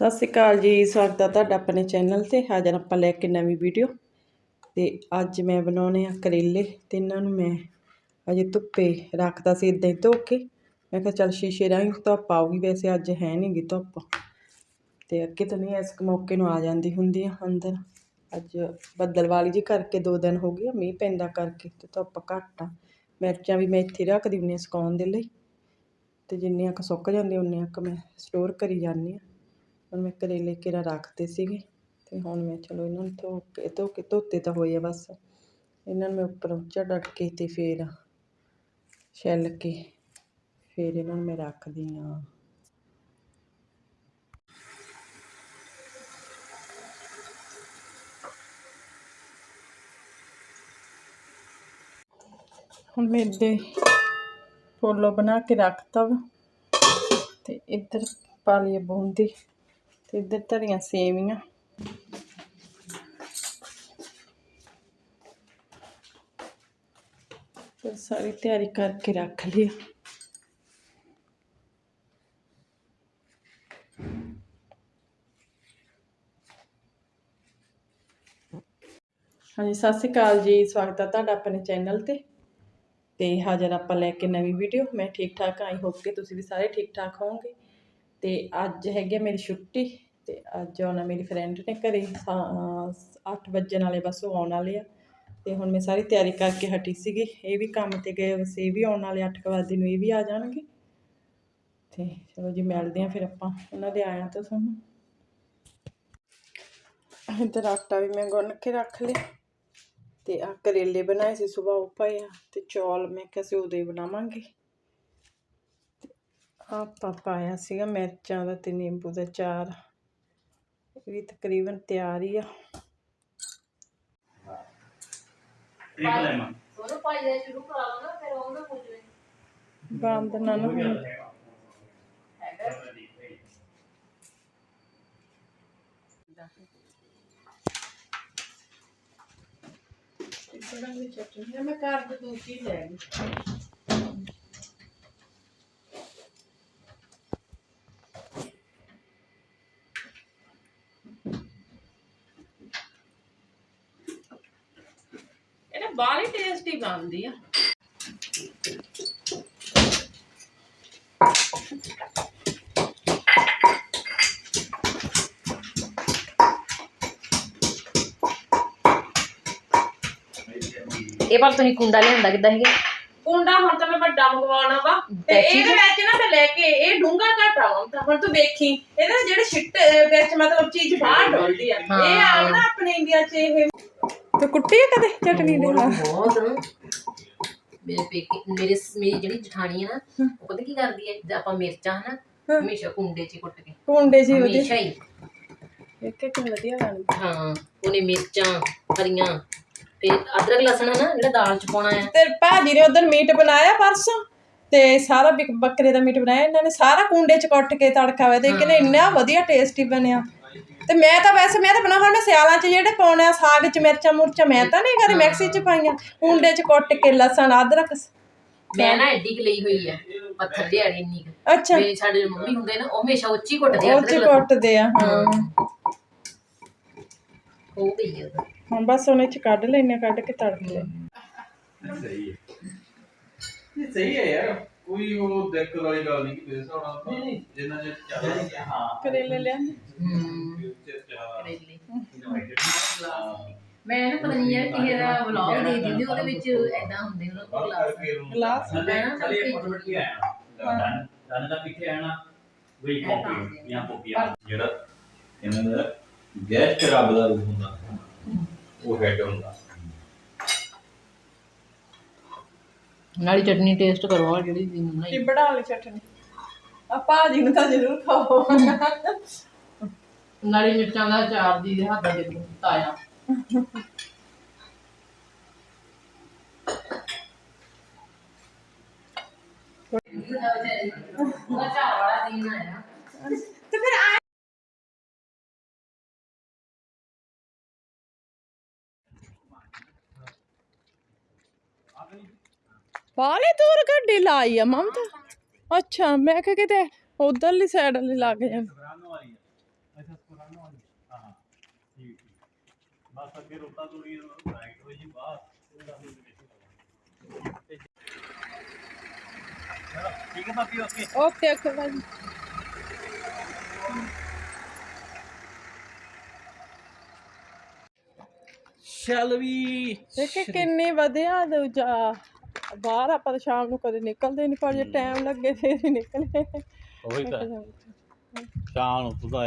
ਸਤਿ ਸ਼੍ਰੀ ਅਕਾਲ ਜੀ ਸਵਾਗਤ ਹੈ ਤੁਹਾਡਾ ਆਪਣੇ ਚੈਨਲ ਤੇ। ਅੱਜ ਆਪਾਂ ਲੈ ਕੇ ਨਵੀਂ ਵੀਡੀਓ ਤੇ ਅੱਜ ਮੈਂ ਬਣਾਉਣੇ ਆ ਕਰੇਲੇ ਤੇ ਇਹਨਾਂ ਨੂੰ ਮੈਂ ਅਜੇ ਧੁੱਪੇ ਰੱਖਦਾ ਸੀ ਇਦਾਂ ਹੀ ਧੋ ਕੇ। ਮੈਂ ਕਿਹਾ ਚੱਲ ਸ਼ੀਸ਼ੇ ਰਾਹੀਂ ਧੁੱਪ ਆਊਗੀ ਵੈਸੇ ਅੱਜ ਹੈ ਨਹੀਂ ਗੀ ਧੁੱਪ। ਤੇ ਅੱਗੇ ਤਾਂ ਨਹੀਂ ਇਸ ਮੌਕੇ ਨੂੰ ਆ ਜਾਂਦੀ ਹੁੰਦੀ ਆ ਅੰਦਰ। ਅੱਜ ਬੱਦਲ ਵਾਲੀ ਜੀ ਕਰਕੇ ਦੋ ਦਿਨ ਹੋ ਗਏ ਆ, ਮੀਂਹ ਪੈਂਦਾ ਕਰਕੇ ਤੇ ਧੁੱਪ ਘੱਟ ਆ। ਮਿਰਚਾਂ ਵੀ ਮੈਂ ਇੱਥੇ ਰੱਖ ਹੁੰਦੀ ਹਾਂ ਸੁਕਾਉਣ ਦੇ ਲਈ। ਤੇ ਜਿੰਨੀਆਂ ਕੁ ਸੁੱਕ ਜਾਂਦੀਆਂ ਉਨੀਆਂ ਕੁ ਮੈਂ ਸਟੋਰ ਕਰੀ ਜਾਂਦੀ ਹਾਂ ਹੁਣ ਮੈਂ ਕਰੇਲੇ ਕਿਰਾ ਰੱਖਦੇ ਸੀਗੇ ਤੇ ਹੁਣ ਮੈਂ ਚਲੋ ਇਹਨਾਂ ਨੂੰ ਧੋ ਕੇ ਧੋ ਕੇ ਧੋਤੇ ਤਾਂ ਹੋਏ ਆ ਬਸ। ਇਹਨਾਂ ਨੂੰ ਮੈਂ ਉੱਪਰੋਂ ਝੜਕ ਕੇ ਤੇ ਫੇਰ ਛਿੱਲ ਕੇ ਫੇਰ ਇਹਨਾਂ ਨੂੰ ਮੈਂ ਰੱਖਦੀ ਆ। ਹੁਣ ਮੈਂ ਦੇ ਫੋਲੋ ਬਣਾ ਕੇ ਰੱਖਤਾ ਵਾ ਤੇ ਇੱਧਰ ਪਾ ਲਈ ਬੂੰਦੀ। ਤੇ ਇੱਧਰ ਧਰੀਆਂ ਸੇਵੀਆਂ ਤੇ ਸਾਰੀ ਤਿਆਰੀ ਕਰਕੇ ਰੱਖ ਲਈ ਹਾਂਜੀ, ਸਤਿ ਸ਼੍ਰੀ ਅਕਾਲ ਜੀ, ਸਵਾਗਤ ਹੈ ਤੁਹਾਡਾ ਆਪਣੇ ਚੈਨਲ ਤੇ। ਤੇ ਹਾਜ਼ਰ ਆਪਾਂ ਲੈ ਕੇ ਨਵੀਂ ਵੀਡੀਓ ਮੈਂ ਠੀਕ ਠਾਕ ਆਈ ਹੋਪ ਕਿ ਤੁਸੀਂ ਵੀ ਸਾਰੇ ਠੀਕ ਠਾਕ ਹੋਵੋਗੇ। ਤੇ ਅੱਜ ਹੈਗੀ ਆ ਮੇਰੀ ਛੁੱਟੀ। ਤੇ ਅੱਜ ਆਉਣਾ ਮੇਰੀ ਫਰੈਂਡ ਨੇ ਘਰੇ 8 ਵਜੇ ਵਾਲੇ ਬਸ ਉਹ ਆਉਣ ਵਾਲੇ ਆ। ਤੇ ਹੁਣ ਮੈਂ ਸਾਰੀ ਤਿਆਰੀ ਕਰਕੇ ਹਟੀ ਸੀਗੀ। ਇਹ ਵੀ ਕੰਮ ਤੇ ਗਏ ਵਸੇ ਇਹ ਵੀ ਆਉਣ ਵਾਲੇ 8 ਵਜੇ ਨੂੰ ਇਹ ਵੀ ਆ ਜਾਣਗੇ। ਤੇ ਚਲੋ ਜੀ, ਮਿਲਦੇ ਆ ਫਿਰ ਆਪਾਂ। ਉਹਨਾਂ ਦੇ ਆਇਆ ਤਾਂ ਤੁਹਾਨੂੰ। ਇੱਧਰ ਆਟਾ ਵੀ ਮੈਂ ਗੁੰਨ ਕੇ ਰੱਖ ਲਿਆ। ਤੇ ਆ ਕਰੇਲੇ ਬਣਾਏ ਸੀ ਸਵੇਰ ਉਹ ਪਏ ਆ। ਤੇ ਚੌਲ ਮੈਂ ਕਿਹਾ ਸੀ ਉਦੋਂ ਹੀ ਬਣਾਵਾਂਗੇ। ਤੇ ਆਪਾਂ ਪਾਇਆ ਸੀਗਾ ਮਿਰਚਾਂ ਦਾ ਤੇ ਨਿੰਬੂ ਦਾ ਚਾਰ। ਵੀ ਤਕਰੀਬਨ ਤਿਆਰ ਹੀ ਆ। ਉਹਨੂੰ ਭਾਈ ਦਾ ਸ਼ੁਰੂ ਕਰਾ ਲਓ ਨਾ ਫਿਰ ਉਹਨੂੰ ਪੁੱਛ ਲੈ ਬੰਦ ਨਾ ਨਾ। ਹੋਣ। ਬਣਾਉਣੀ ਚਟਨੀ ਮੈਂ ਕਰ ਦੇ ਦੂਜੀ ਲੈ ਗਈ ਬਾਹਲੀ ਟੇਸਟੀ ਬਣਦੀ ਆ। ਇਹ ਪਰ ਤੁਸੀਂ ਕੁੰਡਾ ਲਿਆਂਦਾ ਕਿੱਦਾਂ ਹੈਗੇ ਕੁੰਡਾ ਹੁਣ ਤਾਂ ਮੈਂ ਵੱਡਾ ਮੰਗਵਾਉਣਾ ਵਾ। ਤੇ ਇਹਦੇ ਵਿੱਚ ਨਾ ਮੈਂ ਲੈ ਕੇ ਇਹ ਡੂੰਗਾ ਘਟਾ ਹੁਣ ਤਾਂ ਹੁਣ ਤੂੰ ਵੇਖੀ ਇਹਦੇ ਜਿਹੜੇ ਛਿੱਟੇ ਵਿੱਚ ਮਤਲਬ ਚੀਜ਼ ਬਾਹਰ ਡੋਲਦੀ ਆ। ਇਹ ਆ ਨਾ ਆਪਣੇ ਇੰਡੀਆ 'ਚ ਇਹ ਤੇ ਕੁੱਟੀ ਆ ਕਦੇ ਚਟਨੀ ਦੇ ਨਾਲ? ਬਹੁਤ। ਮੇਰੇ ਪੇਕੇ ਮੇਰੇ ਮੇਰੀ ਜਿਹੜੀ ਜਠਾਣੀ ਹੈ ਨਾ ਉਹ ਪਤਾ ਕੀ ਕਰਦੀ ਹੈ? ਜਦ ਆਪਾਂ ਮਿਰਚਾਂ ਹਨਾ ਹਮੇਸ਼ਾ ਕੁੰਡੇ 'ਚ ਹੀ ਕੁੱਟ ਕੇ। ਕੁੰਡੇ ਜੀ ਉਹਦੇ। ਹਮੇਸ਼ਾ ਹੀ। ਇੱਕ ਇੱਕ ਵਧੀਆ ਬਣਦੀ ਹਾਂ ਉਹਨੇ ਮਿਰਚਾਂ ਹਰੀਆਂ ਤੇ ਅਦਰਕ ਲਸਣ ਹੈ ਨਾ ਜਿਹੜਾ ਦਾਲ 'ਚ ਪਾਉਣਾ ਹੈ। ਤੇ ਭਾਜੀ ਨੇ ਉਧਰ ਮੀਟ ਬਣਾਇਆ ਪਰਸੋਂ ਤੇ ਸਾਰਾ ਬਿਕ- ਬੱਕਰੇ ਦਾ ਮੀਟ ਬਣਾਇਆ ਇਹਨਾਂ ਨੇ ਸਾਰਾ ਕੁੰਡੇ ਚ ਕੁੱਟ ਕੇ ਤੜਕਾ ਹੋਇਆ ਤੇ ਕਹਿੰਦੇ ਇੰਨਾ ਵਧੀਆ ਟੇਸਟੀ ਬਣਿਆ। ਤੇ ਮੈਂ ਤਾਂ ਵੈਸੇ ਮੈਂ ਤਾਂ ਬਣਾ ਹੁਣ ਮੈਂ ਸਿਆਲਾਂ ਚ ਜਿਹੜੇ ਪਾਉਣੇ ਆ ਸਾਗ ਚ ਮਿਰਚਾਂ ਮੁਰਚਾਂ ਮੈਂ ਤਾਂ ਨਹੀਂ ਕਦੇ ਮਿਕਸੀ ਚ ਪਾਈਆਂ। ਕੁੰਡੇ ਚ ਕੁੱਟ ਕੇ ਲਸਣ ਅਦਰਕ ਮੈਂ ਨਾ ਐਡੀ ਕੁ ਲਈ ਹੋਈ ਹੈ ਪੱਥਰ ਦਿਹਾੜੀ ਇੰਨੀ ਕੁ। ਅੱਛਾ। ਮੇਰੇ ਸਾਡੇ ਮੰਮੀ ਹੁੰਦੇ ਨਾ ਉਹ ਹਮੇਸ਼ਾ ਉੱਚੀ ਕੁੱਟਦੇ ਆ ਉਹ ਚ ਕੁੱਟਦੇ ਆ ਹਾਂ। ਹੋ। ਗਈ ਹੁਣ ਬਸ ਉਹਨੇ ਚ ਕੱਢ ਲੈਣੇ ਕੱਢ ਕੇ ਤੜਕ। ਲੈ ਸਹੀ ਹੈ। ਇਹ ਸਹੀ ਹੈ ਯਾਰ। ਕੋਈ ਉਹ ਦਿੱਕਤ ਵਾਲੀ ਗੱਲ ਨਹੀਂ ਕਿ ਮੇਰੇ ਹਿਸਾਬ ਨਾਲ ਨਹੀਂ, ਨਹੀਂ। ਜਿੰਨਾ ਜੇ ਚਾਹੀਦਾ ਹਾਂ। ਕਰੇਲੇ ਲਿਆਂਦੇ? ਕਰੇਲੇ। ਮੈਂ ਨਾ ਪਤਾ ਨਹੀਂ ਯਾਰ ਕਿਸੇ ਦਾ ਵਲੌਗ ਦੇ ਦਿੰਦੇ ਉਹਦੇ ਵਿੱਚ ਐਦਾਂ ਹੁੰਦੇ ਉਹਨਾਂ ਕੋਲ ਕਲਾਸ ਗਲਾਸ। ਸਾਡੇ ਚਲੇ ਫੋਟੋ ਕੀ ਆਇਆ। ਹਾਂ। ਦਾਨ ਦਾ ਕਿੱਥੇ ਆਣਾ? ਵਈ ਕਾਪੀ ਜਾਂ ਕਾਪੀ ਆ। ਜਿਹੜਾ ਇਹਨਾਂ ਦਾ ਗੈਸ ਤੇ ਰੱਬ ਦਾ ਰੂਪ ਹੁੰਦਾ ਉਹ ਹੈਡ ਹੁੰਦਾ। ਨਾਲੀ ਚਟਨੀ ਟੇਸਟ ਕਰੋ ਆ ਜਿਹੜੀ ਦੀ ਬਣਾਈ। ਕੀ ਬਣਾ ਲਈ ਚਟਨੀ। ਆ ਭਾਜੀ ਨੂੰ ਤਾਂ ਜ਼ਰੂਰ ਖਾਓ। ਨਾਲੀ ਮਿਰਚਾਂ ਦਾ ਅਚਾਰ ਦੀ ਦੇ ਹੱਥ ਦਾ ਦੇ ਤਾਇਆ ਅਚਾਰ ਵਾਲਾ ਦਿਨ ਆਇਆ ਤੇ ਫਿਰ ਆ ਬਾਲੇ ਦੂਰ ਗੱਡੀ ਲਾਈ ਆ ਮਮਤਾ ਅੱਛਾ ਮੈਂ ਕਿਹਾ ਕਿਤੇ ਉਧਰਲੀ ਸਾਈਡ ਲੱਗ ਵਾਲੀ ਹਾਂ ਹਾਂ। ਠੀਕ ਹੈ ਬਾਕੀ ਓਕੇ। ਓਕੇ ਓਕੇ ਭਾਜੀ। ਚੱਲ ਵੀ ਦੇਖੇ ਕਿੰਨੀ ਵਧੀਆ ਦੂਜਾ। ਬਾਹਰ ਆਪਾਂ ਤਾਂ ਸ਼ਾਮ ਨੂੰ ਕਦੇ ਨਿਕਲਦੇ ਨਹੀਂ ਪਰ ਜੇ ਟਾਈਮ ਲੱਗੇ ਫੇਰ ਹੀ ਨਿਕਲੇ। ਉਹੀ ਤਾਂ। ਸ਼ਾਮ ਨੂੰ ਤੁਦਾ